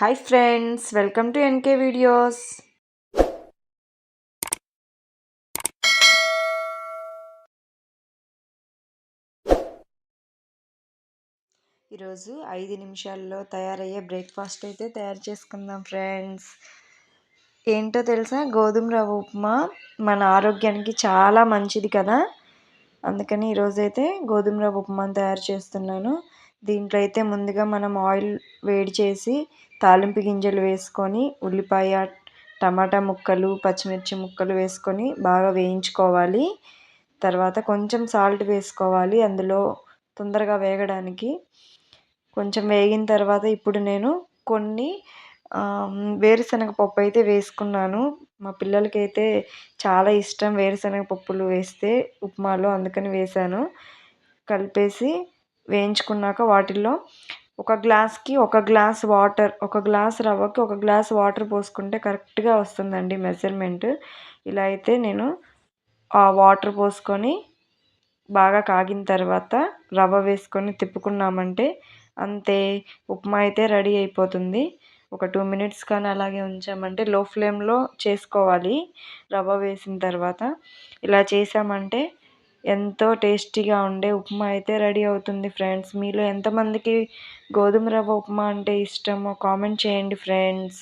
Hi friends welcome to N K videos ఈరోజు ఐదు నిమిషాల్లో తయారయ్యే బ్రేక్ఫాస్ట్ అయితే తయారు చేసుకుందాం ఫ్రెండ్స్ ఏంటో తెలుసా? గోధుమ రవ్వ ఉప్మా మన ఆరోగ్యానికి చాలా మంచిది కదా? అందుకని ఈరోజైతే గోధుమ రవ్వ ఉప్మాను తయారు చేస్తున్నాను. దీంట్లో అయితే ముందుగా మనం ఆయిల్ వేడి చేసి తాలింపు గింజలు వేసుకొని ఉల్లిపాయ టమాటా ముక్కలు పచ్చిమిర్చి ముక్కలు వేసుకొని బాగా వేయించుకోవాలి. తర్వాత కొంచెం సాల్ట్ వేసుకోవాలి అందులో తొందరగా వేగడానికి. కొంచెం వేగిన తర్వాత ఇప్పుడు నేను కొన్ని వేరుశనగ పప్పు అయితే వేసుకున్నాను. మా పిల్లలకి అయితే చాలా ఇష్టం వేరుశనగ పప్పులు వేస్తే ఉప్మాలో అందుకని వేశాను. కలిపేసి వేయించుకున్నాక వాటిల్లో ఒక గ్లాస్కి ఒక గ్లాస్ వాటర్ ఒక గ్లాస్ రవ్వకి ఒక గ్లాస్ వాటర్ పోసుకుంటే కరెక్ట్గా వస్తుందండి మెజర్మెంట్. ఇలా అయితే నేను ఆ వాటర్ పోసుకొని బాగా కాగిన తర్వాత రవ్వ వేసుకొని తిప్పుకున్నామంటే అంతే ఉప్మా అయితే రెడీ అయిపోతుంది. ఒక టూ మినిట్స్ కానీ అలాగే ఉంచామంటే లో ఫ్లేమ్లో చేసుకోవాలి రవ్వ వేసిన తర్వాత. ఇలా చేసామంటే ఎంతో టేస్టీగా ఉండే ఉప్మా అయితే రెడీ అవుతుంది ఫ్రెండ్స్. మీలో ఎంతమందికి గోధుమ రవ్వ ఉప్మా అంటే ఇష్టమో కామెంట్ చేయండి ఫ్రెండ్స్.